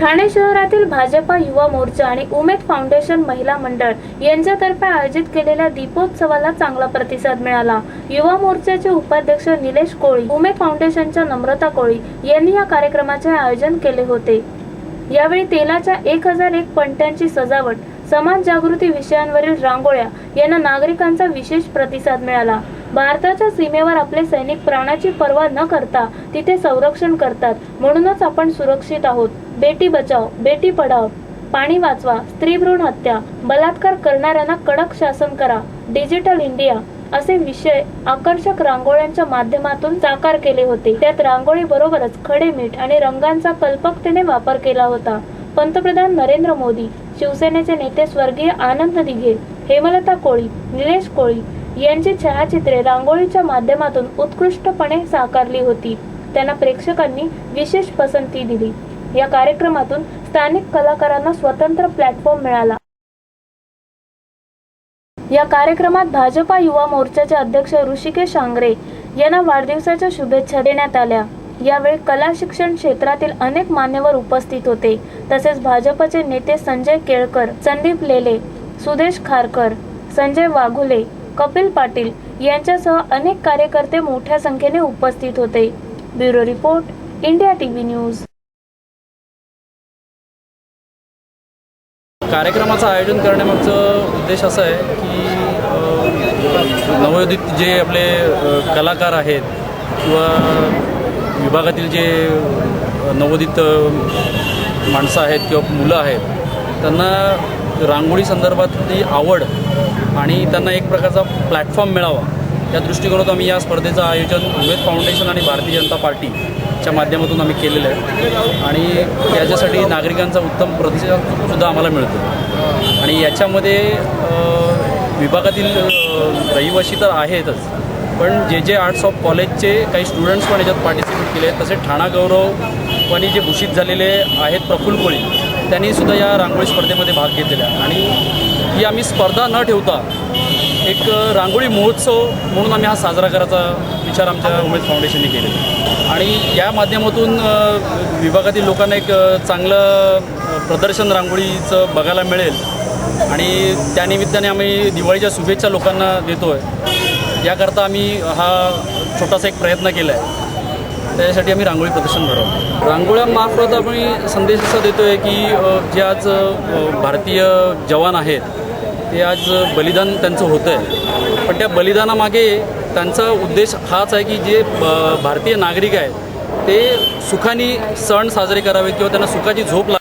ठाणे शहरातील भाजपा युवा मोर्चा आणि उमेद फाउंडेशन महिला मंडळ यांच्यातर्फे आयोजित केलेल्या दीपोत्सवाला चांगला प्रतिसाद मिळाला. युवा मोर्चाचे उपाध्यक्ष निलेश कोळी उमेद फाउंडेशनच्या नम्रता कोळी यांनी या कार्यक्रमाचे आयोजन केले होते. यावेळी तेलाच्या एक हजार एक पणत्यांची सजावट समाज जागृती विषयांवरील रांगोळ्या यांना नागरिकांचा विशेष प्रतिसाद मिळाला. भारताच्या सीमेवर आपले सैनिक प्राणाची पर्वा न करता तिथे संरक्षण करतात. म्हणूनच आपण सुरक्षित आहोत. बेटी बचाव बेटी पढाव पाणी वाचवा स्त्री भ्रूण हत्या बलात्कार करणाऱ्यांना कडक शासन करा डिजिटल इंडिया असे विषय आकर्षक रांगोळ्यांच्या माध्यमातून साकार केले होते. त्यात रांगोळी बरोबरच खडे मीठ आणि रंगांचा कल्पकतेने वापर केला होता. पंतप्रधान नरेंद्र मोदी शिवसेनेचे नेते स्वर्गीय आनंद दिघे हेमलता कोळी निलेश कोळी यांची छायाचित्रे रांगोळीच्या माध्यमातून उत्कृष्टपणे साकारली होती. त्यांना प्रेक्षकांनी विशेष पसंती दिली. या कार्यक्रमातून स्थानिक कलाकारांना स्वतंत्र प्लॅटफॉर्म मिळाला. या कार्यक्रमात भाजपा युवा मोर्चाचे अध्यक्ष ऋषिकेश आंग्रे यांना वाढदिवसाच्या शुभेच्छा देण्यात आल्या. यावेळी कला शिक्षण क्षेत्रातील अनेक मान्यवर उपस्थित होते. तसेच भाजपचे नेते संजय केळकर संदीप लेले सुदेश खारकर संजय वाघुले कपिल पाटील यांच्यासह अनेक कार्यकर्ते मोठ्या संख्येने उपस्थित होते. Bureau report India TV news. कार्यक्रमाचं आयोजन करण्यामागचं उद्देश असा आहे की नवोदित जे आपले कलाकार आहेत किंवा विभागातील जे नवोदित माणसं आहेत किंवा मुलं आहेत त्यांना रांगोळी संदर्भातली आवड आणि त्यांना एक प्रकारचा प्लॅटफॉर्म मिळावा या दृष्टिकोनातून आम्ही या स्पर्धेचं आयोजन उमेद फाउंडेशन आणि भारतीय जनता पार्टीच्या माध्यमातून आम्ही केलेलं आहे. आणि याच्यासाठी नागरिकांचा उत्तम प्रतिसादसुद्धा आम्हाला मिळतो. आणि याच्यामध्ये विभागातील रहिवाशी रहिवासी तर आहेतच. पण जे जे आर्ट्स ऑफ कॉलेजचे काही स्टुडंट्स पण याच्यात पार्टिसिपेट केले तसे ठाणा गौरव जे भूषित झालेले आहेत प्रफुल्ल कोळी त्यांनीसुद्धा या रांगोळी स्पर्धेमध्ये भाग घेतलेला आहे. आणि ही आम्ही स्पर्धा न ठेवता एक रांगोळी महोत्सव म्हणून आम्ही हा साजरा करायचा विचार आमच्या उमेद फाउंडेशनने केले आहे. आणि या माध्यमातून विभागातील लोकांना एक चांगलं प्रदर्शन रांगोळीचं बघायला मिळेल. आणि त्यानिमित्ताने आम्ही दिवाळीच्या शुभेच्छा लोकांना देतो आहे याकरता आम्ही हा छोटासा एक प्रयत्न केला आहे त्याच्यासाठी आम्ही रांगोळी प्रदर्शन भरवतो रांगोळ्यामार्फत आपण संदेश असा देतो आहे की जे आज भारतीय जवान आहेत ते आज बलिदान त्यांचं होतं आहे पण त्या बलिदानामागे त्यांचा उद्देश हाच आहे की जे ब- भारतीय नागरिक आहेत ते सुखाने सण साजरे करावेत किंवा त्यांना सुखाची झोप लाग